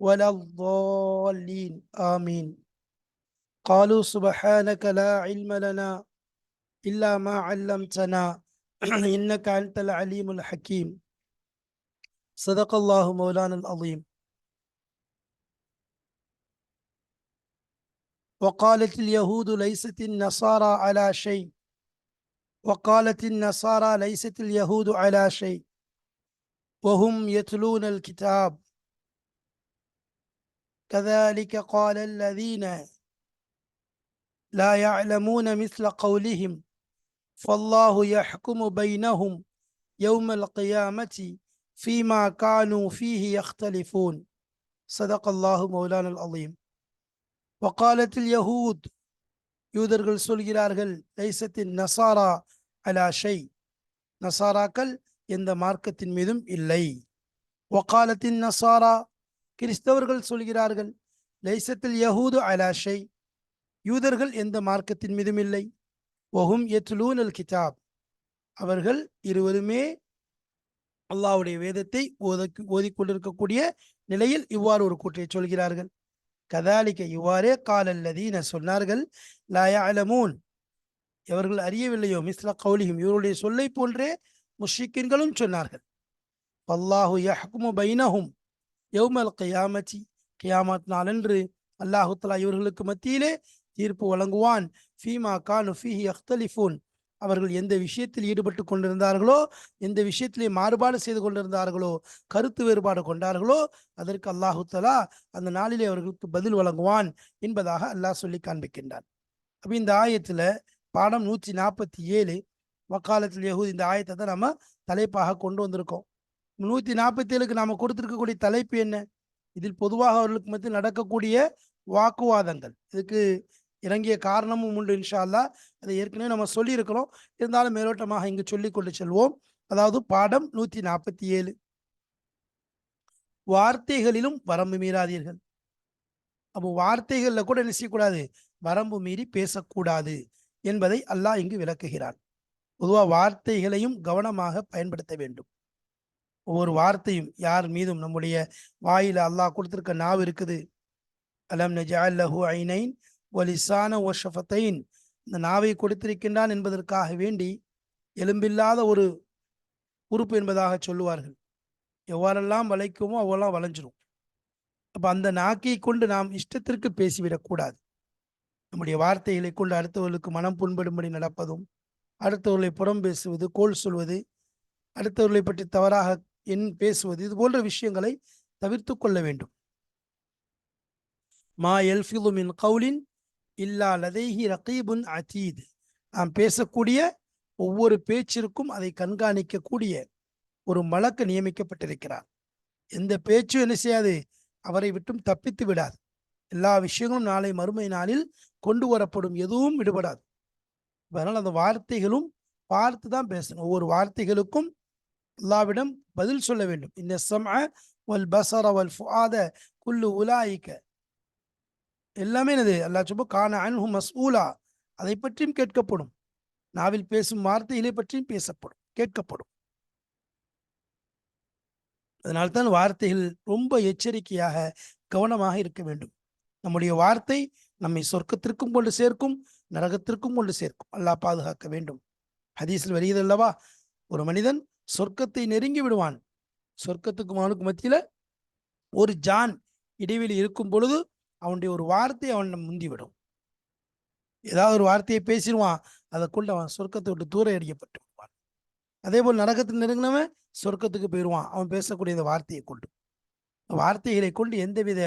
ولا الضالين. آمين. قالوا سبحانك لا علم لنا إلا ما علمتنا. إنك أنت العليم الحكيم. صدق الله مولانا العظيم. وقالت اليهود ليست النصارى على شيء. وقالت النصارى ليست اليهود على شيء. وهم يتلون الكتاب. كذلك قال الذين لا يعلمون مثل قولهم فالله يحكم بينهم يوم القيامة فيما كانوا فيه يختلفون صدق الله مولانا العظيم وقالت اليهود யூதர்கள் சொல்கிறார்கள் லைசத்தின் நசாரா அலா ஷை நசாராக்கள் எந்த மார்க்கத்தின் மீதும் இல்லை வக்காலத்தின் நசாரா கிறிஸ்தவர்கள் சொல்கிறார்கள் லைசத்தில் யஹூது அலாஷை யூதர்கள் எந்த மார்க்கத்தின் மீதும் இல்லை. ஒஹும் எத்லூன் அல் கிதாப். அவர்கள் இருவருமே அல்லாவுடைய வேதத்தை ஓதக்கு ஓதிக்கொண்டிருக்கக்கூடிய நிலையில் இவ்வாறு ஒரு கூற்றை சொல்கிறார்கள். கதாலிக்க இவ்வாறே காலல்லதீன சொன்னார்கள் லாயா அலமூன் இவர்கள் அறியவில்லையோ மிஸ்லா கௌலியும் இவருடைய சொல்லை போன்றே முஷிக்கின்களும் சொன்னார்கள் அல்லாஹு யஹ்குமு பைனஹும். யௌமல் கயாமச்சி கியாமத் நாளன்று அல்லாஹுத்தலா இவர்களுக்கு மத்தியிலே தீர்ப்பு வழங்குவான். ஃபீமா கானு ஃபீஹி அக்தலிஃபூன் அவர்கள் எந்த விஷயத்தில் ஈடுபட்டு கொண்டிருந்தார்களோ எந்த விஷயத்திலே மாறுபாடு செய்து கொண்டிருந்தார்களோ கருத்து வேறுபாடு கொண்டார்களோ அதற்கு அல்லாஹுத்தலா அந்த நாளிலே அவர்களுக்கு பதில் வழங்குவான் என்பதாக அல்லாஹ் சொல்லி காண்பிக்கின்றான். அப்போ இந்த ஆயத்தில் பாடம் நூற்றி நாற்பத்தி ஏழு வக்காலத்தில் யகுதி இந்த ஆயத்தை தான் நம்ம தலைப்பாக கொண்டு வந்திருக்கோம். நூற்றி நாற்பத்தி ஏழுக்கு நாம கொடுத்திருக்கக்கூடிய தலைப்பு என்ன? இதில் பொதுவாக அவர்களுக்கு மத்தியில் நடக்கக்கூடிய வாக்குவாதங்கள். இதுக்கு இறங்கிய காரணமும் உண்டு இன்ஷா அல்லா அதை ஏற்கனவே நம்ம சொல்லியிருக்கிறோம். இருந்தாலும் மேலோட்டமாக இங்கு சொல்லிக் கொண்டு செல்வோம். அதாவது பாடம் நூத்தி நாற்பத்தி ஏழு வார்த்தைகளிலும் வரம்பு மீறாதீர்கள். அப்போ வார்த்தைகள்ல கூட என்ன செய்யக்கூடாது? வரம்பு மீறி பேசக்கூடாது என்பதை அல்லாஹ் இங்கு விளக்குகிறான். பொதுவாக வார்த்தைகளையும் கவனமாக பயன்படுத்த வேண்டும். ஒவ்வொரு வார்த்தையும் யார் மீதும் நம்முடைய வாயில அல்லாஹ் கொடுத்திருக்க நாவு இருக்குது. அலம் நஜாலஹு ஐனைன் ஒலிசான ஓ ஷஃபத்தைன் இந்த நாவை கொடுத்திருக்கின்றான் என்பதற்காக வேண்டி எலும்பில்லாத ஒரு உறுப்பு என்பதாக சொல்லுவார்கள். எவ்வாறெல்லாம் வளைக்குமோ அவ்வளோ வளைஞ்சிரும். அப்போ அந்த நாக்கை கொண்டு நாம் இஷ்டத்திற்கு பேசிவிடக்கூடாது நம்முடைய வார்த்தைகளை கொண்டு அடுத்தவர்களுக்கு மனம் புண்படும்படி நடப்பதும் அடுத்தவர்களை புறம் பேசுவது கோல் சொல்வது அடுத்தவர்களை பற்றி தவறாக என் பேசுவது. இது போன்ற விஷயங்களை தவிர்த்து கொள்ள வேண்டும். மா எல்ஃபிது மின் கவுலின் இல்லா லதைஹி ரகீபுன் அதீத். நாம் பேசக்கூடிய ஒவ்வொரு பேச்சிற்கும் அதை கண்காணிக்கக்கூடிய ஒரு மலக்கு நியமிக்கப்பட்டிருக்கிறார். எந்த பேச்சும் என்ன செய்யாது அவரை விட்டும் தப்பித்து விடாது. எல்லா விஷயங்களும் நாளை மறுமை நாளில் கொண்டு வரப்படும் எதுவும் விடுபடாது. அதனால் அந்த வார்த்தைகளும் பார்த்து தான் பேசணும். ஒவ்வொரு வார்த்தைகளுக்கும் அல்லாவிடம் பதில் சொல்ல வேண்டும். இந்த சம வல் பசர வல் ஃபுஆத குல்லு உலாயிக்க எல்லாமே என்னது? அல்லா சுப கான அன்ஹு மஸ்ஊலா. அதை பற்றியும் கேட்கப்படும். நாவில் பேசும் வார்த்தைகளை பற்றியும் பேசப்படும் கேட்கப்படும். அதனால்தான் வார்த்தைகள் ரொம்ப எச்சரிக்கையாக கவனமாக இருக்க வேண்டும். நம்முடைய வார்த்தை நம்மை சொர்க்கத்திற்கும் கொண்டு சேர்க்கும் நரகத்திற்கும் கொண்டு சேர்க்கும். அல்லாஹ் பாதுகாக்க வேண்டும். ஹதீஸில் வருகிறது அல்லவா? ஒரு மனிதன் சொர்க்கத்தை நெருங்கி விடுவான். சொர்க்கத்துக்கும் அவனுக்கு மத்தியில் ஒரு ஜான் இடைவெளி இருக்கும் பொழுது அவனுடைய ஒரு வார்த்தை அவன் முந்திவிடும் ஏதாவது ஒரு வார்த்தையை பேசிடுவான் அதை கொண்டு அவன் சொர்க்கத்தை விட்டு தூரம் எறியப்பட்டு விடுவான். அதே போல் நரகத்தில் நெருங்கினவன் சொர்க்கத்துக்கு போயிடுவான். அவன் பேசக்கூடிய இந்த வார்த்தையை கொண்டு. வார்த்தைகளை கொண்டு எந்தவித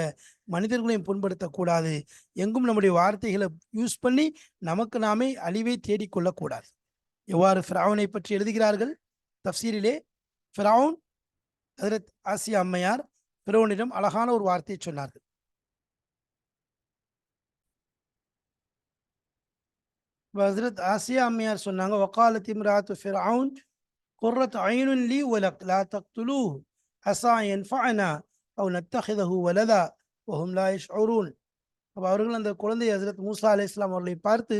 மனிதர்களையும் புண்படுத்தக்கூடாது. எங்கும் நம்முடைய வார்த்தைகளை யூஸ் பண்ணி நமக்கு நாமே அழிவை தேடிக்கொள்ளக்கூடாது. எவ்வாறு ஃபிராவனை பற்றி எழுதுகிறார்கள்? தப்சீரிலே ஃபிரவுன் ஹதரத் ஆசியா அம்மையார் ஃபிரவுனிடம் அழகான ஒரு வார்த்தையை சொன்னார்கள். ஹசரத் ஆசியா அம்மையார் சொன்னாங்க ஒக்காலத்தின் இம்ராத்து ஃபிரவுன் குர்ரத் ஐனுன் லீ உலக் லா தக்துலூ அசா என்ஃபானா அவ் நத்தஹிதஹு வலதா ஒஹும் லா இஷ் அப்போ அவர்கள் அந்த குழந்தை ஹசரத் மூசா அலி இஸ்லாம் அவர்களை பார்த்து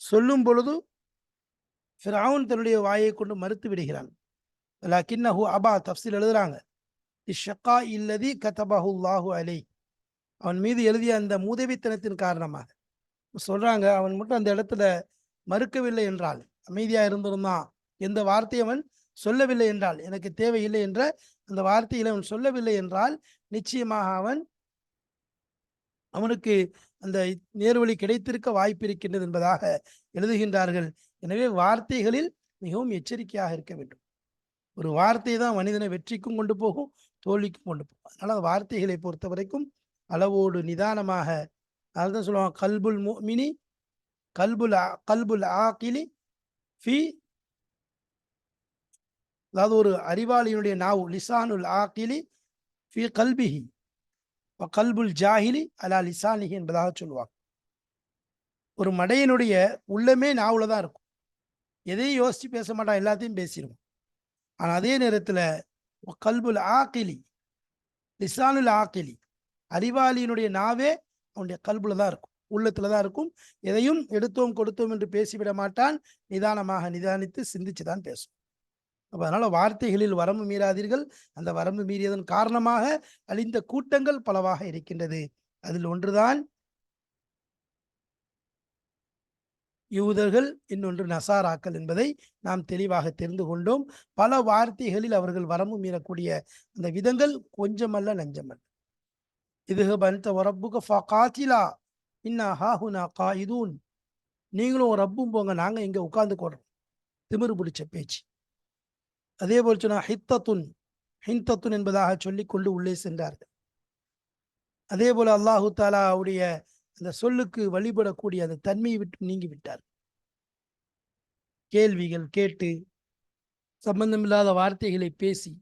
சொல்லும் பொழுது ஃபிரவுன் தன்னுடைய வாயை கொண்டு மறுத்து விடுகிறான். லக்கின்னஹு அபா தப்சீல் எழுதுறாங்க. இஷ்ஷக்கா இல்லதி கதபஹுல்லாஹு அலை அவன் மீது எழுதிய அந்த மூதவித்தனத்தின் காரணமாக. சொல்றாங்க அவன் மட்டும் அந்த இடத்துல மறுக்கவில்லை என்றால் அமைதியாக இருந்திருந்தான் எந்த வார்த்தை அவன் சொல்லவில்லை என்றால் எனக்கு தேவையில்லை என்ற அந்த வார்த்தையில் அவன் சொல்லவில்லை என்றால் நிச்சயமாக அவன் அவனுக்கு அந்த நேர்வழி கிடைத்திருக்க வாய்ப்பு இருக்கின்றது என்பதாக எழுதுகின்றார்கள். எனவே வார்த்தைகளில் மிகவும் எச்சரிக்கையாக இருக்க வேண்டும். ஒரு வார்த்தை தான் மனிதனை வெற்றிக்கும் கொண்டு போகும் தோல்விக்கும் கொண்டு போகும். அதனால வார்த்தைகளை பொறுத்த வரைக்கும் அளவோடு நிதானமாக அதுதான் சொல்லுவாங்க கல்புல் மினி கல்புல் கல்புல் ஆக்கிலி ஃபி அதாவது ஒரு அறிவாளியினுடைய நாவு லிசானுல் ஆக்கிலி ஃபி கல்பிஹி கல்புல் ஜாஹிலி அலா லிசானிஹி என்பதாக சொல்லுவாங்க. ஒரு மடையினுடைய உள்ளமே நாவில் தான் இருக்கும். எதையும் யோசித்து பேச மாட்டான் எல்லாத்தையும் பேசிடுவோம் ஆனால் அதே நேரத்தில் கல்புல் ஆக்கிலி லிசானுல் ஆக்கிலி அறிவாளியினுடைய நாவே அவனுடைய கல்புல தான் இருக்கும் உள்ளத்துல தான் இருக்கும். எதையும் எடுத்தோம் கொடுத்தோம் என்று பேசிவிட மாட்டான். நிதானமாக நிதானித்து சிந்திச்சு தான் பேசும் அப்போ அதனால் வார்த்தைகளில் வரம்பு மீறாதீர்கள். அந்த வரம்பு மீறியதன் காரணமாக அழிந்த கூட்டங்கள் பலவாக இருக்கின்றது. அதில் ஒன்றுதான் யூதர்கள் இன்னொன்று நசாராக்கள் என்பதை நாம் தெளிவாக தெரிந்து கொண்டோம். பல வார்த்தைகளில் அவர்கள் வரம்பு மீறக்கூடிய அந்த விதங்கள் கொஞ்சமல்ல நஞ்சமல்ல. இதுஹப் அன்த வரப்புக ஃபகாத்திலா இன்னா ஹாஹுனா காயிதூன். நீங்களும் ரப்பும் போங்க நாங்கள் இங்கே உட்கார்ந்து கொடுறோம் திமிரு பிடிச்ச பேச்சு. அதே போல் சொன்னால் ஹித்தத்துன் ஹிந்தத்துன் என்பதாக சொல்லி கொண்டு உள்ளே சென்றார்கள். அதே போல் அல்லாஹு தாலாவுடைய அந்த சொல்லுக்கு வழிபடக்கூடிய அந்த தன்மையை விட்டு நீங்கி விட்டார் கேள்விகள் கேட்டு சம்பந்தமில்லாத வார்த்தைகளை பேசி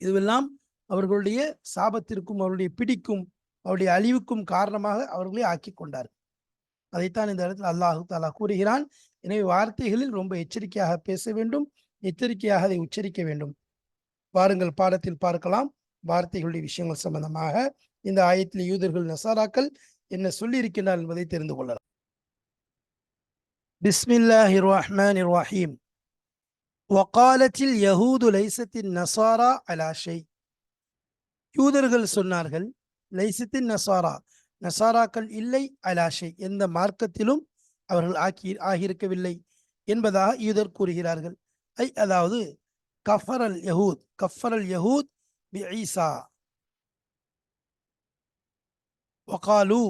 இதுவெல்லாம் அவர்களுடைய சாபத்திற்கும் அவருடைய பிடிக்கும் அவருடைய அழிவுக்கும் காரணமாக அவர்களை ஆக்கி கொண்டார். அதைத்தான் இந்த இடத்தில் அல்லாஹு தாலா கூறுகிறான். எனவே வார்த்தைகளில் ரொம்ப எச்சரிக்கையாக பேச வேண்டும் எச்சரிக்கையாக அதை உச்சரிக்க வேண்டும். பாருங்கள் பாடத்தில் பார்க்கலாம். வார்த்தைகளுடைய விஷயங்கள் சம்பந்தமாக இந்த ஆயத்தில் யூதர்கள் நசாராக்கள் என்ன சொல்லியிருக்கிறார் என்பதை தெரிந்து கொள்ளலாம். பிஸ்மில்லாஹி ரஹ்மான் ரஹீம் வக்காலத்தில் யஹூது லைசத்தின் நசாரா அலாஷை யூதர்கள் சொன்னார்கள் லைசத்தின் நசாரா நசாராக்கள் இல்லை அலாஷை எந்த மார்க்கத்திலும் அவர்கள் ஆக்கி ஆகியிருக்கவில்லை என்பதாக யூதர் கூறுகிறார்கள். ஐ அதாவது கஃபரல் யஹூத் கஃபரல் யஹூத் பி ஈசா. ஒகாலு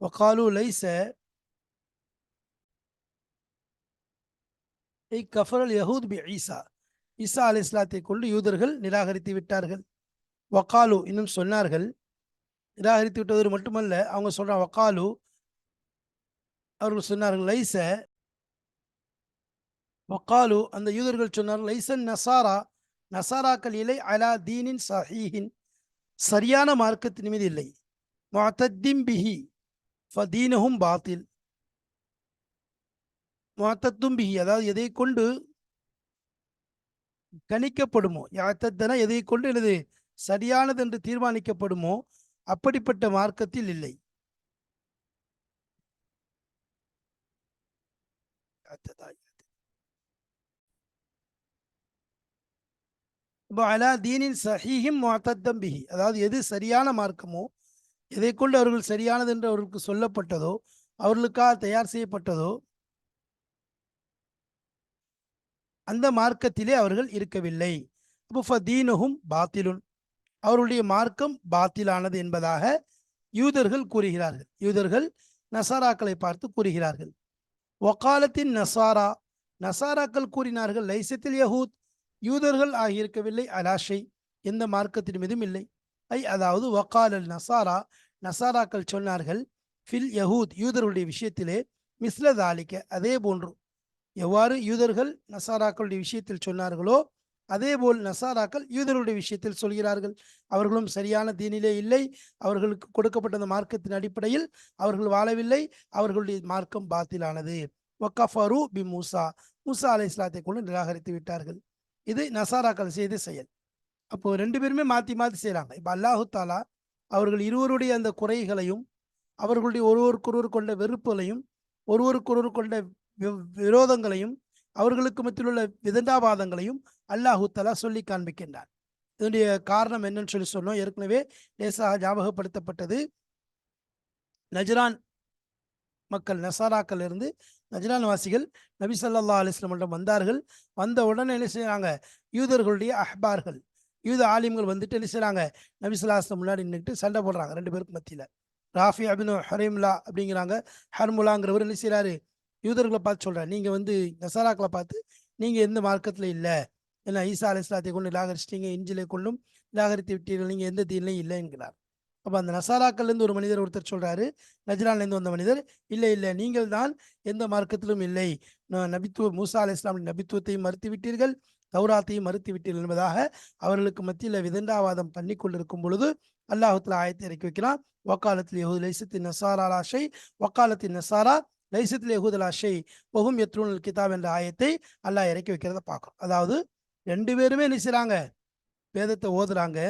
வகாலு லைச ஐ கஃபரல் யஹூத் பி ஈசா ஈசா அலி இஸ்லாத்தை கொண்டு யூதர்கள் நிராகரித்து விட்டார்கள். வக்காலு இன்னும் சொன்னார்கள். நிராகரித்து விட்டது மட்டுமல்ல அவங்க சொல்றாங்க வக்காலு அவர்கள் சொன்னார்கள் லைச வக்காலு அந்த யூதர்கள் சொன்னார்கள் லைசன் நசாரா நசாராக்கள் இலை அலா தீனின் சஹீஹின். சரியான மார்க்கத்தின் மீது இல்லை. முஅத்தத்தின் பிஹி ஃபதீனஹும் பாத்தில். முஅத்தத்தும் பிஹி அதாவது எதை கொண்டு கணிக்கப்படுமோ யாத்தத்தன எதை கொண்டு எனது சரியானது என்று தீர்மானிக்கப்படுமோ அப்படிப்பட்ட மார்க்கத்தில் இல்லை. அலா தீனின் சஹீஹிம் பிஹி அதாவது எது சரியான மார்க்கமோ எதை கொண்டு அவர்கள் சரியானது என்று அவர்களுக்கு சொல்லப்பட்டதோ அவர்களுக்காக தயார் செய்யப்பட்டதோ அந்த மார்க்கத்திலே அவர்கள் இருக்கவில்லை. தீனுகும் பாத்திலுன். அவருடைய மார்க்கம் பாத்திலானது என்பதாக யூதர்கள் கூறுகிறார்கள். யூதர்கள் நசாராக்களை பார்த்து கூறுகிறார்கள். ஒக்காலத்தின் நசாரா நசாராக்கள் கூறினார்கள் லைசத்தில் யஹூத் யூதர்கள் ஆகியிருக்கவில்லை. அலாஷை எந்த மார்க்கத்தின் மீதும் இல்லை. ஐ அதாவது வக்காலல் நசாரா நசாராக்கள் சொன்னார்கள் ஃபில் யஹூத் யூதர்களுடைய விஷயத்திலே மிஸ்லதாலிக்க அதே போன்று எவ்வாறு யூதர்கள் நசாராக்களுடைய விஷயத்தில் சொன்னார்களோ அதேபோல் நசாராக்கள் யூதருடைய விஷயத்தில் சொல்கிறார்கள். அவர்களும் சரியான தீனிலே இல்லை. அவர்களுக்கு கொடுக்கப்பட்ட மார்க்கத்தின் அடிப்படையில் அவர்கள் வாழவில்லை. அவர்களுடைய மார்க்கம் பாத்திலானது. ஒக்கஃபரு பி மூசா. மூசா அலை இஸ்லாத்தை கொண்டு நிராகரித்து விட்டார்கள். இது நசாராக்கள் செய்த செயல். அப்போ ரெண்டு பேருமே மாத்தி மாத்தி செய்றாங்க. இப்ப அல்லாஹு தாலா அவர்கள் இருவருடைய அந்த குறைகளையும் அவர்களுடைய ஒருவருக்கொருவர் கொண்ட வெறுப்புகளையும் ஒருவருக்கொருவர் கொண்ட விரோதங்களையும் அவர்களுக்கு மத்தியில் உள்ள விதண்டாபாதங்களையும் அல்லாஹு தாலா சொல்லி காண்பிக்கின்றார். இதனுடைய காரணம் என்னன்னு சொல்லி சொன்னோம். ஏற்கனவே லேசாக ஞாபகப்படுத்தப்பட்டது. நஜ்ரான் மக்கள் நசாராக்கள் இருந்து நஜ்ரான் வாசிகள் நபி சல்லா அலிஸ்லமிடம் வந்தார்கள். வந்த உடனே என்ன செய்கிறாங்க யூதர்களுடைய அஹ்பார்கள் யூத ஆலிம்கள் வந்துட்டு என்ன செய்கிறாங்க நபி ஸல்லல்லாஹு முன்னாடி நின்றுட்டு சண்டை போடுறாங்க ரெண்டு பேருக்கு மத்தியில். ராஃபி அபின் ஹரீம்லா அப்படிங்கிறாங்க. ஹர்முலாங்கிறவர் என்ன செய்கிறாரு யூதர்களை பார்த்து சொல்கிறார் நீங்கள் வந்து நசாராக்களை பார்த்து நீங்கள் எந்த மார்க்கத்தில் இல்லை? ஏன்னா ஈசா அலி இஸ்லாத்தை கொண்டு நிராகரிச்சிட்டீங்க இஞ்சிலை கொண்டும் நிராகரித்து விட்டீர்கள் நீங்கள் எந்த தீனிலையும் இல்லை என்கிறார் அப்போ அந்த நசாராக்கள்லேருந்து ஒரு மனிதர் ஒருத்தர் சொல்கிறாரு நஜ்ரான்லேருந்து வந்த மனிதர் இல்லை இல்லை நீங்கள் தான் எந்த மார்க்கத்திலும் இல்லை. நான் நபித்துவ மூசா அலி இஸ்லாமின் நபித்துவத்தையும் மறுத்து விட்டீர்கள் தௌராத்தையும் மறுத்து விட்டீர்கள் என்பதாக அவர்களுக்கு மத்தியில் விதண்டாவாதம் பண்ணி கொண்டிருக்கும் பொழுது அல்லாஹுத்துல ஆயத்தை இறக்கி வைக்கிறான். வக்காலத்தில் யகுது லைசத்தின் நசாரா லாஷை வக்காலத்தின் நசாரா லைசத்தில் யஹூத் லாஷை ஒஹும் எத்ரூனல் கிதாப் என்ற ஆயத்தை அல்லாஹ் இறக்கி வைக்கிறத பார்க்கும் அதாவது ரெண்டு பேருமே என்ன வேதத்தை ஓதுறாங்க.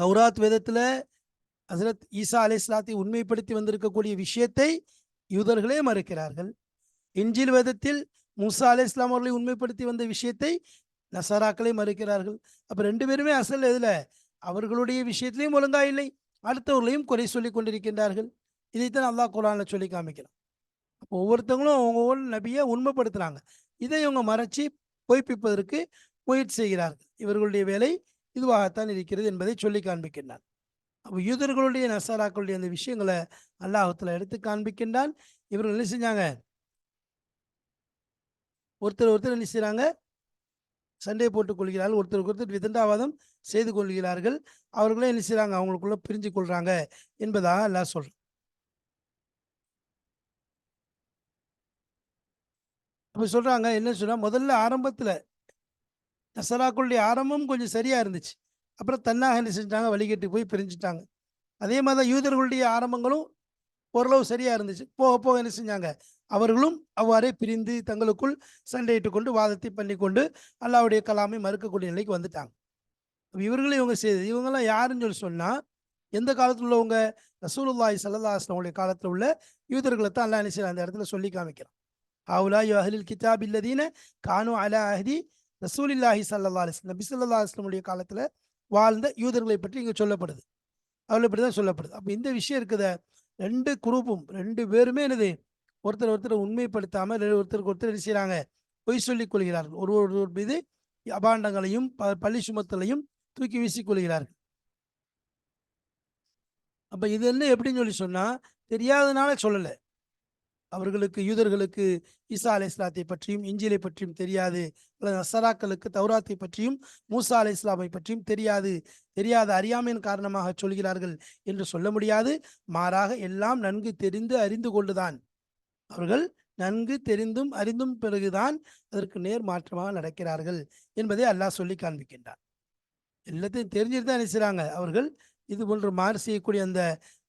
தௌராத் வேதத்தில் ஹசரத் ஈசா அலை இஸ்லாத்தை உண்மைப்படுத்தி வந்திருக்கக்கூடிய விஷயத்தை யூதர்களே மறுக்கிறார்கள். இஞ்சில் வேதத்தில் மூசா அலை இஸ்லாம் அவர்களை உண்மைப்படுத்தி வந்த விஷயத்தை நசராக்களை மறுக்கிறார்கள். அப்போ ரெண்டு பேருமே அசல் இதில் அவர்களுடைய விஷயத்திலையும் ஒழுங்கா இல்லை. அடுத்தவர்களையும் குறை சொல்லி கொண்டிருக்கின்றார்கள். இதைத்தான் அல்லாஹ் குரானில் சொல்லி காமிக்கிறான். அப்போ ஒவ்வொருத்தவங்களும் அவங்க ஒவ்வொரு நபியை உண்மைப்படுத்துகிறாங்க இதை இவங்க மறைச்சி பொய்ப்பிப்பதற்கு முயற்சி செய்கிறார்கள். இவர்களுடைய வேலை இதுவாகத்தான் இருக்கிறது என்பதை சொல்லி காண்பிக்கின்றான். அப்போ யூதர்களுடைய நசாராக்களுடைய அந்த விஷயங்களை அல்லாஹத்தில் எடுத்து காண்பிக்கின்றான். இவர்கள் என்ன செஞ்சாங்க? ஒருத்தர் ஒருத்தர் என்ன செய்கிறாங்க சண்டை போட்டுக் கொள்கிறார்கள். ஒருத்தருக்கு ஒருத்தர் விதண்டாவாதம் செய்து கொள்கிறார்கள். அவர்களே என்ன செய்கிறாங்க அவங்களுக்குள்ள பிரிஞ்சு கொள்கிறாங்க என்பதாக எல்லாம் சொல்கிறேன் அப்போ சொல்கிறாங்க என்ன சொன்னால் முதல்ல ஆரம்பத்தில் நசராக்களுடைய ஆரம்பம் கொஞ்சம் சரியாக இருந்துச்சு. அப்புறம் தன்னாக என்ன செஞ்சிட்டாங்க? வழிகட்டு போய் பிரிஞ்சுட்டாங்க. அதே மாதிரி தான் யூதர்களுடைய ஆரம்பங்களும் ஓரளவு சரியாக இருந்துச்சு. போக போக என்ன செஞ்சாங்க? அவர்களும் அவ்வாறே பிரிந்து தங்களுக்குள் சண்டையிட்டு கொண்டு வாதத்தை பண்ணி கொண்டு அல்லாவுடைய கலாமை மறுக்கக்கூடிய நிலைக்கு வந்துட்டாங்க. அப்ப இவங்க செய்தது. இவங்கெல்லாம் யாருன்னு சொல்லி சொன்னால் எந்த காலத்தில் உள்ளவங்க? ரசூலுல்லாய் ஸல்லல்லாஹு காலத்தில் உள்ள யூதர்களை தான் அல்லாஹ் என்ன செய்யறான்? அந்த இடத்துல சொல்லி காமிக்கிறான். ஹவுலா யு அஹ்லில் கிதாப் இல்லதீன கானு அலா அஹதி ரசூலில்லாஹி சல்லா அலைஹி நபி சொல்லா அலிஸ்லமுடைய காலத்தில் வாழ்ந்த யூதர்களை பற்றி இங்கே சொல்லப்படுது. அவளை பற்றி தான் சொல்லப்படுது. அப்போ இந்த விஷயம் இருக்குத ரெண்டு குரூப்பும் ரெண்டு பேருமே என்னது? ஒருத்தர் ஒருத்தர் உண்மைப்படுத்தாமல் ஒருத்தருக்கு ஒருத்தர் என்ன செய்கிறாங்க பொய் சொல்லிக் கொள்கிறார்கள். ஒரு ஒருவர் மீது அபாண்டங்களையும் ப- பள்ளி சுமத்தலையும் தூக்கி வீசிக் கொள்கிறார்கள். அப்போ இது என்ன எப்படின்னு சொல்லி சொன்னால் தெரியாதனால சொல்லலை. அவர்களுக்கு யூதர்களுக்கு ஈசா அலை இஸ்லாத்தை பற்றியும் இஞ்சிலை பற்றியும் தெரியாது. அல்லது நசராக்களுக்கு தௌராத்தை பற்றியும் மூசா அலை இஸ்லாமை பற்றியும் தெரியாது. தெரியாத அறியாமையின் காரணமாக சொல்கிறார்கள் என்று சொல்ல முடியாது. மாறாக எல்லாம் நன்கு தெரிந்து அறிந்து கொண்டுதான். அவர்கள் நன்கு தெரிந்தும் அறிந்தும் பிறகுதான் அதற்கு நேர் மாற்றமாக நடக்கிறார்கள் என்பதை அல்லாஹ் சொல்லி காண்பிக்கின்றான். எல்லாத்தையும் தெரிஞ்சுட்டு தான் அவர்கள் இது போன்ற மாறு செய்யக்கூடிய அந்த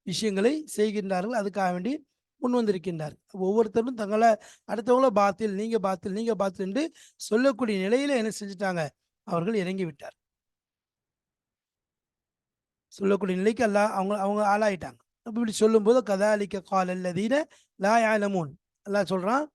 விஷயங்களை செய்கின்றார்கள். அதுக்காக வேண்டி முன் வந்திருக்கின்றார். ஒவ்வொருத்தரும் தங்களை அடுத்தவங்கள பாத்தில் நீங்க பாத்தில் நீங்க பாத்தில் என்று சொல்லக்கூடிய நிலையில என்ன செஞ்சுட்டாங்க? அவர்கள் இறங்கி விட்டார். சொல்லக்கூடிய நிலைக்கு அல்லாஹ் அவங்க அவங்க ஆளாயிட்டாங்க. அப்ப இப்படி சொல்லும்போது கதாலிக்க கால் அல்லதீன லா யாலமூன் எல்லாம் சொல்றான்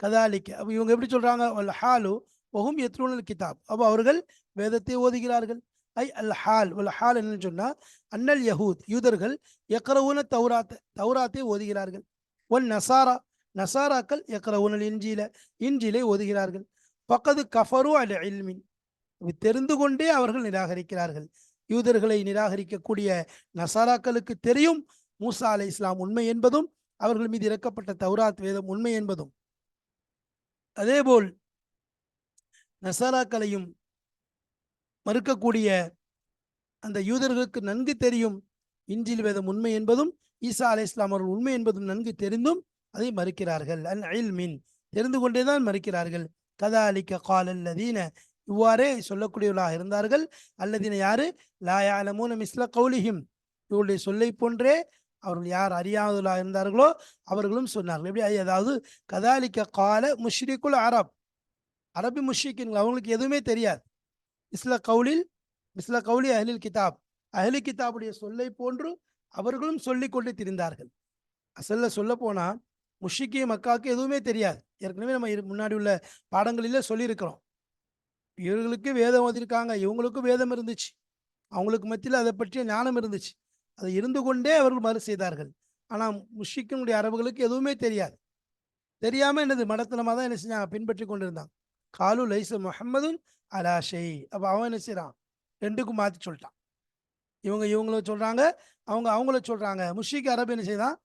கதாலிக்க. அப்ப இவங்க எப்படி சொல்றாங்க? ஹாலு வஹும் எத்ரூனல் கிதாப். அப்போ அவர்கள் வேதத்தை ஓதுகிறார்கள். ஐ அல் ஹால் உல் ஹால் என்னன்னு சொன்னால் அன்னல் யஹூத் யூதர்கள் எக்கரவுன தௌராத் தௌராத்தை ஓதுகிறார்கள். ஒன் நசாரா நசாராக்கள் எக்கரவுனல் இஞ்சியில இஞ்சியிலே ஓதுகிறார்கள். பக்கது கஃபரு அல் இல்மின் தெரிந்து கொண்டே அவர்கள் நிராகரிக்கிறார்கள். யூதர்களை நிராகரிக்கக்கூடிய நசாராக்களுக்கு தெரியும் மூசா அலை இஸ்லாம் உண்மை என்பதும் அவர்கள் மீது இறக்கப்பட்ட தௌராத் வேதம் உண்மை என்பதும். அதேபோல் நசாராக்களையும் மறுக்கக்கூடிய அந்த யூதர்களுக்கு நன்கு தெரியும் இன்றில் வேதம் உண்மை என்பதும் ஈசா அலை இஸ்லாம் அவர்கள் உண்மை என்பதும் நன்கு தெரிந்தும் அதை மறுக்கிறார்கள். அல் இல்மின். தெரிந்து கொண்டேதான் மறுக்கிறார்கள். கதாலிக்க கால் அல்லதீன. இவ்வாறே சொல்லக்கூடியவர்களாக இருந்தார்கள். அல்லதீன யாரு? லாயாலமூன மிஸ்ல கௌலிஹிம். இவருடைய சொல்லை போன்றே அவர்கள் யார் அறியாதவர்களாக இருந்தார்களோ அவர்களும் சொன்னார்கள். எப்படி? அதாவது கதாலிக்க கால முஷ்ரிக்குல் அரப். அரபி முஷ்ரிக்கின்கள் அவங்களுக்கு எதுவுமே தெரியாது. இஸ்ல கவுலில் இஸ்ல கவுலி அஹலில் கிதாப். அஹலி கிதாபுடைய சொல்லை போன்று அவர்களும் சொல்லி கொண்டு திரிந்தார்கள். அசல்ல சொல்ல போனால் முஷிக்கு மக்காவுக்கு எதுவுமே தெரியாது. ஏற்கனவே நம்ம முன்னாடி உள்ள பாடங்களில் சொல்லியிருக்கிறோம். இவர்களுக்கு வேதம் ஓதிருக்காங்க இவங்களுக்கும் வேதம் இருந்துச்சு. அவங்களுக்கு மத்தியில் அதை பற்றிய ஞானம் இருந்துச்சு. அது இருந்து கொண்டே அவர்கள் மறு செய்தார்கள். ஆனால் முஷிக்கினுடைய அரபுகளுக்கு எதுவுமே தெரியாது. தெரியாமல் என்னது? மடத்தனமாக தான் என்ன செஞ்சாங்க? பின்பற்றி கொண்டிருந்தாங்க காலு லைச அலா அலாஷை அப்போ அவன் என்ன செய்கிறான் ரெண்டுக்கும் மாற்றி சொல்லிட்டான். இவங்க இவங்கள சொல்கிறாங்க அவங்க அவங்கள சொல்கிறாங்க முஷிக் அரபு என்ன செய்தான்?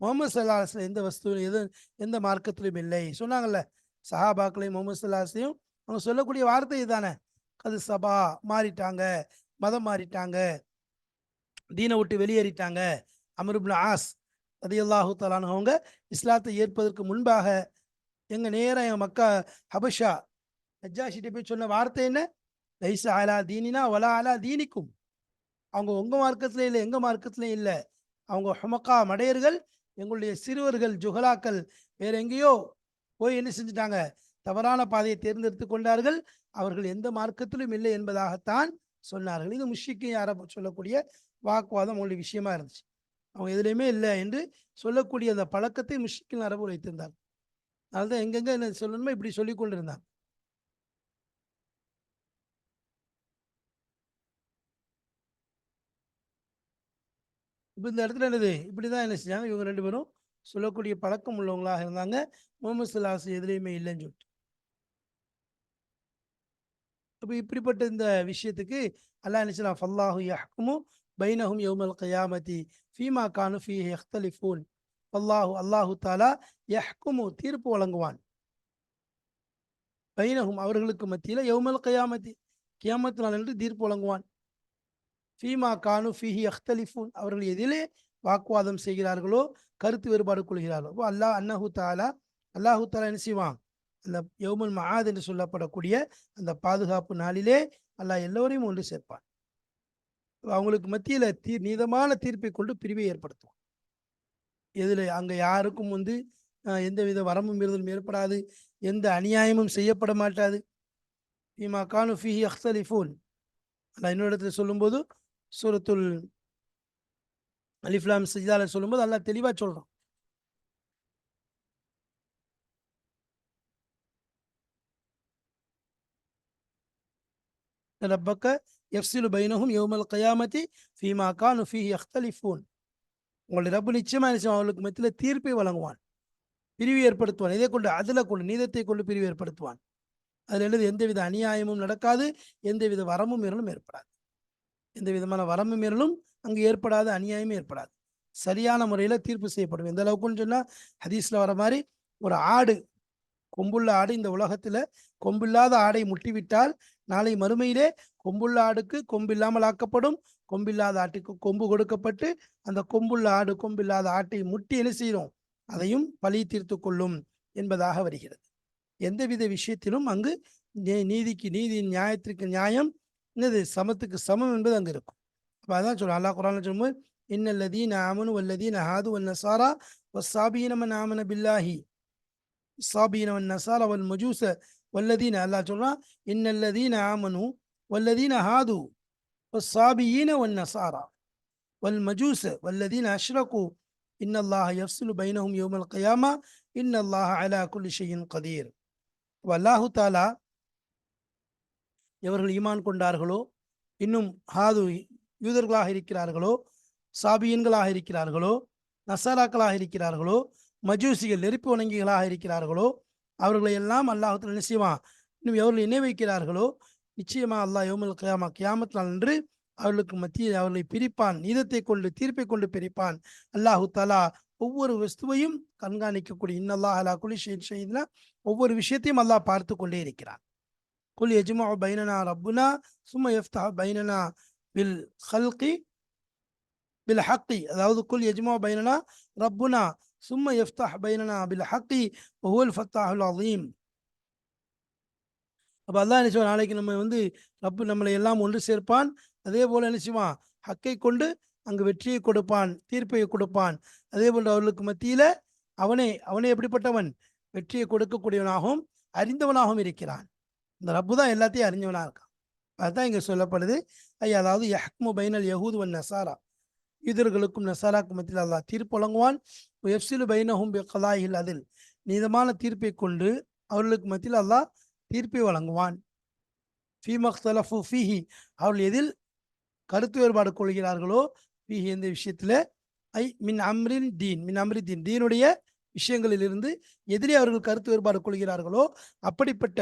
முகமது சல்லாஹ் எந்த வஸ்து எது எந்த மார்க்கத்திலும் இல்லை. சொன்னாங்கல்ல சஹாபாக்களையும் முகமது சல்லாஹையும் அவங்க சொல்லக்கூடிய வார்த்தை இதுதானே அது சபா மாறிட்டாங்க மதம் மாறிட்டாங்க தீனை விட்டு வெளியேறிட்டாங்க. அமருப்னு ஆஸ் அது தலானவங்க இஸ்லாத்தை ஏற்பதற்கு முன்பாக எங்கள் நேரம் என் மக்கா ஹபஷா நஜாஷிட்ட போய் சொன்ன வார்த்தை என்ன? லைசா அலா தீனினா வலா அலா தீனிக்கும். அவங்க உங்கள் மார்க்கத்தில் இல்லை எங்கள் மார்க்கத்துலையும் இல்லை. அவங்க ஹுமக்கா மடையர்கள் எங்களுடைய சிறுவர்கள் ஜுகலாக்கள் வேற எங்கேயோ போய் என்ன செஞ்சுட்டாங்க? தவறான பாதையை தேர்ந்தெடுத்து கொண்டார்கள். அவர்கள் எந்த மார்க்கத்திலும் இல்லை என்பதாகத்தான் சொன்னார்கள். இது முஷிக்கு யாரை சொல்லக்கூடிய வாக்குவாதம் அவங்களுடைய விஷயமா இருந்துச்சு. அவங்க எதுலையுமே இல்லை என்று சொல்லக்கூடிய அந்த பழக்கத்தை முஷிக்கின் அரபு வைத்திருந்தார் அதனால்தான் எங்கெங்க என்ன சொல்லணுமோ இப்படி சொல்லி கொண்டிருந்தாங்க. இப்போ இந்த இடத்துல என்னது? இப்படி தான் என்ன செஞ்சாங்க? இவங்க ரெண்டு பேரும் சொல்லக்கூடிய பழக்கம் உள்ளவங்களாக இருந்தாங்க. முகமது சல்லாஸ் எதுலேயுமே இல்லைன்னு சொல்லிட்டு. அப்போ இப்படிப்பட்ட இந்த விஷயத்துக்கு அல்லா நிச்சலாம் ஃபல்லாஹு யஹ்குமு பைனஹும் யௌமல் கயாமதி ஃபீமா கானு ஃபீ யஹ்தலிஃபூன். அல்லாஹு அல்லாஹு தாலா யஹ்குமு தீர்ப்பு வழங்குவான். பைனஹும் அவர்களுக்கு மத்தியில் யௌமல் கயாமதி கியாமத்து நாள் என்று தீர்ப்பு வழங்குவான். ஃபீமா கானு ஃபிஹி அஹ்தலிஃபூன் அவர்கள் எதிலே வாக்குவாதம் செய்கிறார்களோ கருத்து வேறுபாடு கொள்கிறார்களோ. அல்லாஹ் அன்னஹு தாலா அல்லாஹு தாலா என்ன செய்வான்? அந்த யோமன் மஹாத் என்று சொல்லப்படக்கூடிய அந்த பாதுகாப்பு நாளிலே அல்லாஹ் எல்லோரையும் ஒன்று சேர்ப்பான். அவங்களுக்கு மத்தியில் தீ நீதமான தீர்ப்பை கொண்டு பிரிவை ஏற்படுத்துவான். எதில் அங்கே யாருக்கும் வந்து எந்த வித வரமும் மீறுதலும் ஏற்படாது. எந்த அநியாயமும் செய்யப்பட மாட்டாது. ஃபீமா கானு ஃபிஹி அஹ்தலிஃபூன் அல்ல இன்னொரு இடத்துல சொல்லும்போது சூரத்துல் அலிஃப்லாம் சஜிதால சொல்லும்போது நல்லா தெளிவாக சொல்கிறோம் ரப்பக்க எஃப்சிலு பைனஹும் யௌமல் கயாமதி ஃபீமா கான் ஃபீ அஹ்தலிஃபூன் உங்களுடைய ரப்பு நிச்சயமாக நிச்சயம் அவர்களுக்கு மத்தியில் தீர்ப்பை வழங்குவான். பிரிவு ஏற்படுத்துவான். இதை கொண்டு அதில் கொண்டு நீதத்தை கொண்டு பிரிவு ஏற்படுத்துவான். அதில் எழுது எந்தவித அநியாயமும் நடக்காது எந்தவித வரமும் இருந்தும் ஏற்படாது. எந்த விதமான வரம்பு மீறலும் அங்கு ஏற்படாத அநியாயமும் ஏற்படாது. சரியான முறையில் தீர்ப்பு செய்யப்படும். எந்த அளவுக்குன்னு சொன்னால் ஹதீஸில் வர மாதிரி ஒரு ஆடு கொம்புள்ள ஆடு இந்த உலகத்தில் கொம்பில்லாத ஆடை முட்டிவிட்டால் நாளை மறுமையிலே கொம்புள்ள ஆடுக்கு கொம்பு இல்லாமல் ஆக்கப்படும். கொம்பில்லாத ஆட்டுக்கு கொம்பு கொடுக்கப்பட்டு அந்த கொம்புள்ள ஆடு கொம்பில்லாத ஆட்டை முட்டி என்ன செய்கிறோம் அதையும் பழி தீர்த்து கொள்ளும் என்பதாக வருகிறது. எந்தவித விஷயத்திலும் அங்கு நீதிக்கு நீதி நியாயத்திற்கு நியாயம் என்னது சமத்துக்கு சமம் என்பது அங்கே இருக்கும் அப்போ அதான் சொல்லுவோம் அல்லா குரான் சொல்லும்போது இன்னல்லதீன ஆமனு வல்லதீன ஹாது வன் நசாரா வசாபீன மன் ஆமன பில்லாஹி சாபீன வன் நசாரா வல் மஜூச வல்லதீன அல்லாஹ் சொல்றான் இன்னல்லதீன ஆமனு வல்லதீன ஹாது வசாபியீன வன் நசாரா வல் மஜூச வல்லதீன அஷ்ரகு إن الله يفصل بينهم يوم القيامة إن الله على كل شيء قدير والله تعالى எவர்கள் ஈமான் கொண்டார்களோ இன்னும் ஹாது யூதர்களாக இருக்கிறார்களோ சாபியன்களாக இருக்கிறார்களோ நசாராக்களாக இருக்கிறார்களோ மஜூசிகள் நெருப்பு வணங்கிகளாக இருக்கிறார்களோ அவர்களை எல்லாம் அல்லாஹத்தில் நிச்சயமாக இன்னும் எவர்கள் இணை வைக்கிறார்களோ நிச்சயமாக அல்லாஹ் யோமல் கியாமா கியாமத்தில் அன்று அவர்களுக்கு மத்தியில் அவர்களை பிரிப்பான் நீதத்தை கொண்டு தீர்ப்பை கொண்டு பிரிப்பான். அல்லாஹு தலா ஒவ்வொரு வஸ்துவையும் கண்காணிக்கக்கூடிய இன்னல்லாஹ் அலா குலி செய்தினா ஒவ்வொரு விஷயத்தையும் அல்லாஹ் பார்த்து கொண்டே இருக்கிறான். குல் எஜ்மா பைனனா ரப்புனா சும்மா எஃப்தா பைனனா பில் ஹல்கி பில் ஹக்கி அதாவது குல் எஜ்மா பைனனா ரப்புனா சும்மா எஃப்தா பைனனா பில் ஹக்கி ஒவ்வொல் ஃபத்தாஹுல் அதீம் அப்போ அதான் என்ன செய்வான் நாளைக்கு நம்ம வந்து ரப்பு நம்மளை எல்லாம் ஒன்று சேர்ப்பான். அதே போல் என்ன செய்வான்? ஹக்கை கொண்டு அங்கு வெற்றியை கொடுப்பான் தீர்ப்பை கொடுப்பான். அதே போன்று அவர்களுக்கு மத்தியில் அவனே அவனே எப்படிப்பட்டவன்? வெற்றியை கொடுக்கக்கூடியவனாகவும் அறிந்தவனாகவும் இருக்கிறான். இந்த ரப்பு தான் எல்லாத்தையும் அறிஞ்சவனாக இருக்கான். அதுதான் இங்கே சொல்லப்படுது. ஐயா அதாவது யஹ்மு பைனல் யஹூது ஒன் நசாரா. யூதர்களுக்கும் நசாராக்கும் மத்தியில் அல்லாஹ் தீர்ப்பு வழங்குவான் எஃப்சிலு பைனஹும் கலாயில் அதில். நீதமான தீர்ப்பை கொண்டு அவர்களுக்கு மத்தியில் அல்லாஹ் தீர்ப்பை வழங்குவான். ஃபீமக்தலஃபு ஃபீஹி. அவர்கள் எதில் கருத்து வேறுபாடு கொள்கிறார்களோ ஃபீஹி இந்த விஷயத்தில் ஐ மின் அம்ரின் தீன். மின் அம்ரி தீன். தீனுடைய விஷயங்களிலிருந்து எதிரே அவர்கள் கருத்து வேறுபாடு கொள்கிறார்களோ அப்படிப்பட்ட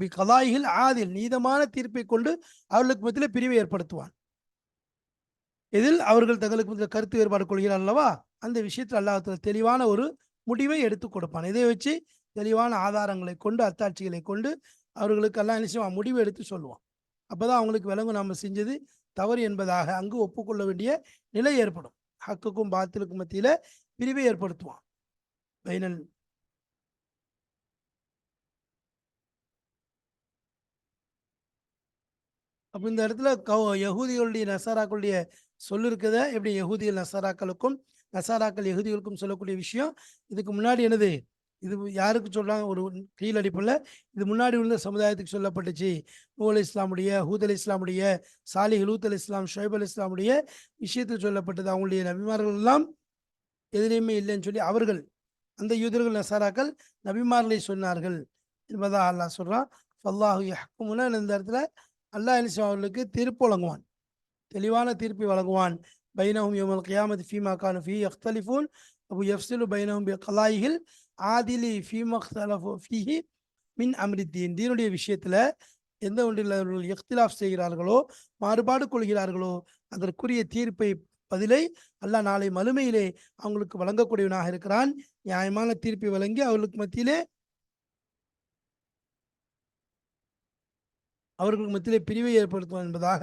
பி கலாய்கள் ஆதில் நீதமான தீர்ப்பை கொண்டு அவர்களுக்கு மத்தியில் பிரிவை ஏற்படுத்துவான். இதில் அவர்கள் தங்களுக்கு மத்தியில் கருத்து வேறுபாடு கொள்கிறார் அல்லவா? அந்த விஷயத்தில் அல்லாஹ் தெளிவான ஒரு முடிவை எடுத்து கொடுப்பான். இதை வச்சு தெளிவான ஆதாரங்களை கொண்டு அத்தாட்சிகளை கொண்டு அவர்களுக்கு எல்லாம் என்ன செய்வான்? முடிவு எடுத்து சொல்லுவான். அப்பதான் அவங்களுக்கு விலங்கு நம்ம செஞ்சது தவறு என்பதாக அங்கு ஒப்புக்கொள்ள வேண்டிய நிலை ஏற்படும். ஹக்குக்கும் பாத்திலுக்கும் மத்தியில் பிரிவை ஏற்படுத்துவான். பைனல் அப்போ இந்த இடத்துல கௌ யகுதிகளுடைய நசாராக்களுடைய சொல்லு எப்படி யகுதிகள் நசாராக்களுக்கும் நசாராக்கள் யகுதிகளுக்கும் சொல்லக்கூடிய விஷயம் இதுக்கு முன்னாடி என்னது? இது யாருக்கு சொல்றாங்க ஒரு கீழடிப்பில் இது முன்னாடி உள்ள சமுதாயத்துக்கு சொல்லப்பட்டுச்சு. நூல் இஸ்லாமுடைய ஹூத் அலி இஸ்லாமுடைய சாலி ஹலூத் அலி இஸ்லாம் ஷொய்ப் அலி இஸ்லாமுடைய விஷயத்தில் சொல்லப்பட்டது. அவங்களுடைய நபிமார்கள் எல்லாம் எதிரையுமே இல்லைன்னு சொல்லி அவர்கள் அந்த யூதர்கள் நசாராக்கள் நபிமார்களை சொன்னார்கள். என்பதாக அல்லா சொல்றான். ஃபல்லாஹு ஹக்குமுன்னா இந்த இடத்துல அல்லாஹ் அலிஸ்லாம் அவர்களுக்கு? தீர்ப்பு வழங்குவான். தெளிவான தீர்ப்பை வழங்குவான். பைனஹும் யோமல் கியாமத் ஃபீமா கான் ஃபீ அக்தலிஃபூன் அபு எஃப்சிலு பைனஹும் பி கலாயிகள் ஆதிலி ஃபீமக்தலஃபு ஃபீஹி மின் அம்ரித்தீன். தீனுடைய விஷயத்தில் எந்த ஒன்றில் அவர்கள் எஃப்திலாஃப் செய்கிறார்களோ மாறுபாடு கொள்கிறார்களோ அதற்குரிய தீர்ப்பை பதிலை அல்லாஹ் நாளை மறுமையிலே அவங்களுக்கு வழங்கக்கூடியவனாக இருக்கிறான். நியாயமான தீர்ப்பை வழங்கி அவர்களுக்கு மத்தியிலே அவர்களுக்கு மத்தியிலே பிரிவை ஏற்படுத்தும் என்பதாக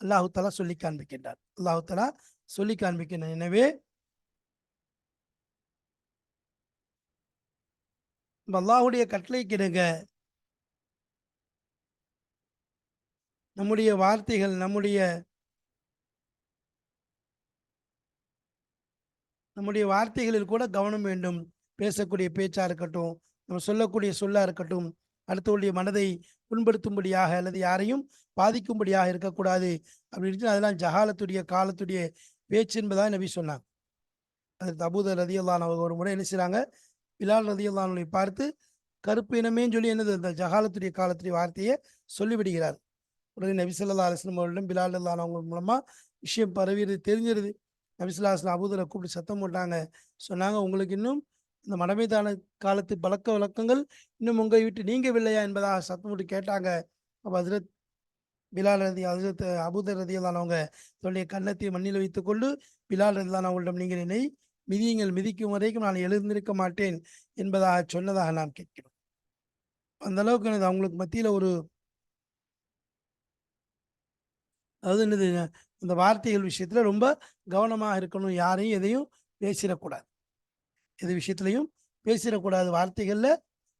அல்லாஹு தலா சொல்லி காண்பிக்கின்றார் அல்லாஹு தலா சொல்லி காண்பிக்கின்றார் எனவே அல்லாஹுடைய கட்டளை கிடங்க நம்முடைய வார்த்தைகள் நம்முடைய நம்முடைய வார்த்தைகளில் கூட கவனம் வேண்டும். பேசக்கூடிய பேச்சாக இருக்கட்டும் நம்ம சொல்லக்கூடிய சொல்லாக இருக்கட்டும் அடுத்தவருடைய மனதை புண்படுத்தும்படியாக அல்லது யாரையும் பாதிக்கும்படியாக இருக்கக்கூடாது அப்படின்னு அதெல்லாம் ஜஹாலத்துடைய காலத்துடைய பேச்சு என்பதாக நபி சொன்னாங்க. அது தபூத ரதியல்லான் அவங்க ஒரு முறை என்ன செய்கிறாங்க பிலால் ரதியல்லானை பார்த்து கருப்பு இனமேன்னு சொல்லி என்னது? அந்த ஜஹாலத்துடைய காலத்துடைய வார்த்தையை சொல்லிவிடுகிறார். உடனே நபிசல்லா அலிஸ்லம் அவர்களிடம் பிலால் அல்லான் அவங்க மூலமாக விஷயம் பரவியது தெரிஞ்சிருது. நபிசுல்லா அலிஸ்லாம் அபூதரை கூப்பிட்டு சத்தம் போட்டாங்க. சொன்னாங்க உங்களுக்கு இன்னும் இந்த மடமைதான காலத்து பழக்க வழக்கங்கள் இன்னும் உங்கள் விட்டு நீங்கவில்லையா என்பதாக சத்தம் கேட்டாங்க. அப்போ அதிரத் பிலால் ரதி அதிரத் அபுதர் ரதியெல்லாம் அவங்க தன்னுடைய கன்னத்தை மண்ணில் வைத்துக்கொண்டு பிலால் ரதிலான் அவங்களிடம் நீங்கள் என்னை மிதியுங்கள் மிதிக்கும் வரைக்கும் நான் எழுந்திருக்க மாட்டேன் என்பதாக சொன்னதாக நாம் கேட்கிறோம். அந்த அளவுக்கு என்னது? அவங்களுக்கு மத்தியில் ஒரு அதாவது என்னது? இந்த வார்த்தைகள் விஷயத்தில் ரொம்ப கவனமாக இருக்கணும். யாரையும் எதையும் பேசிடக்கூடாது. எது விஷயத்துலையும் பேசிடக்கூடாது வார்த்தைகளில்.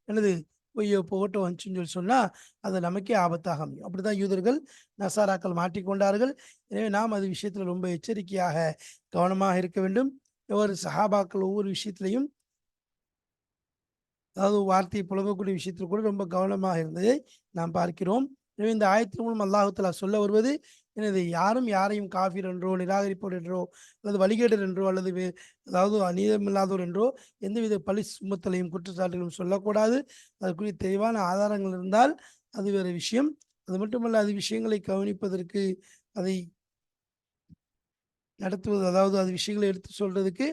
என்னது? பொய்யோ புகட்டோ வந்துச்சுன்னு சொல்லி சொன்னால் அது நமக்கே ஆபத்தாக அமையும். அப்படிதான் யூதர்கள் நசாராக்கள் மாட்டிக்கொண்டார்கள் எனவே நாம் அது விஷயத்தில் ரொம்ப எச்சரிக்கையாக கவனமாக இருக்க வேண்டும். ஒவ்வொரு சஹாபாக்கள் ஒவ்வொரு விஷயத்திலையும் அதாவது வார்த்தையை புழங்கக்கூடிய விஷயத்தில் கூட ரொம்ப கவனமாக இருந்ததை நாம் பார்க்கிறோம். எனவே இந்த ஆயத்தின் மூலம் அல்லாஹுத்தலா சொல்ல வருவது எனது யாரும் யாரையும் காஃபிர் என்றோ நிராகரிப்போர் என்றோ அல்லது வழிகேடர் என்றோ அல்லது அதாவது அநீதமில்லாதோர் என்றோ எந்தவித பழி சுமத்தலையும் குற்றச்சாட்டுகளும் சொல்லக்கூடாது. அதற்குரிய தெளிவான ஆதாரங்கள் இருந்தால் அது வேறு விஷயம். அது மட்டுமல்ல அது விஷயங்களை கவனிப்பதற்கு அதை நடத்துவது அதாவது அது விஷயங்களை எடுத்து சொல்றதுக்கு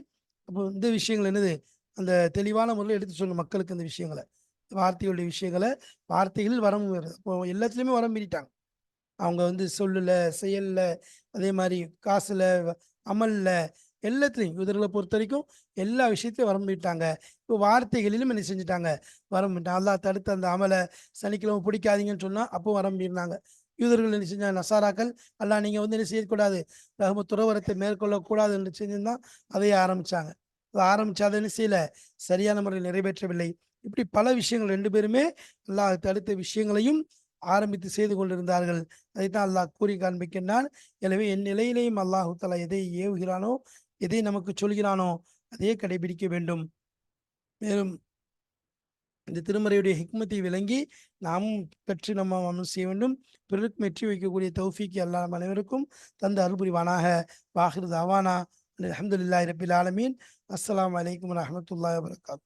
அப்போ இந்த விஷயங்கள் என்னது அந்த தெளிவான முறையில் எடுத்து சொல்லணும் மக்களுக்கு அந்த விஷயங்களை வார்த்தைகளுடைய விஷயங்களை வார்த்தைகளில் வரம் வருது அப்போ எல்லாத்துலேயுமே வரம் மீறிட்டாங்க. அவங்க வந்து சொல்லல செயல்ல அதே மாதிரி காசுல வ- அமல்ல எல்லாத்துலையும் யூதர்களை பொறுத்த வரைக்கும் எல்லா விஷயத்தையும் வரம்பிட்டாங்க இப்போ வார்த்தைகளிலும் என்ன செஞ்சுட்டாங்க? வரம்பிட்டாங்க அல்லா தடுத்து தடுத்த அந்த அமலை சனிக்கிழமை பிடிக்காதீங்கன்னு சொன்னா அப்போ வரம்பிருந்தாங்க யூதர்கள் என்ன செஞ்சாங்க? நசாராக்கள். அல்லா நீங்க வந்து என்ன செய்யக்கூடாது? ரஹம துறவரத்தை மேற்கொள்ளக்கூடாது என்று செஞ்சிருந்தான் அதையே ஆரம்பிச்சாங்க. அதை ஆரம்பிச்சு அதை என்ன செய்யல? சரியான முறையில் நிறைவேற்றவில்லை. இப்படி பல விஷயங்கள் ரெண்டு பேருமே அல்லாஹ் தடுத்த விஷயங்களையும் ஆரம்பித்து செய்து கொண்டிருந்தார்கள். அதைத்தான் அல்லாஹ் கூறி காண்பிக்கின்றான். எனவே என் நிலையிலேயும் அல்லாஹு தலா எதை ஏவுகிறானோ எதை நமக்கு சொல்கிறானோ அதையே கடைபிடிக்க வேண்டும். மேலும் இந்த திருமறையுடைய ஹிக்மத்தை விளங்கி நாமும் பெற்று நம்ம அமல் செய்ய வேண்டும். பிறருக்கு வெற்றி வைக்கக்கூடிய தௌஃபிக்கு எல்லா அனைவருக்கும் தந்த அருள்புரிவானாக. வாஹிர் தாவானா. அலமதுல்லாஹி ரபில் ஆலமீன். அஸ்லாம் வலைக்கம் வரமத்துல்லா வரகாத்து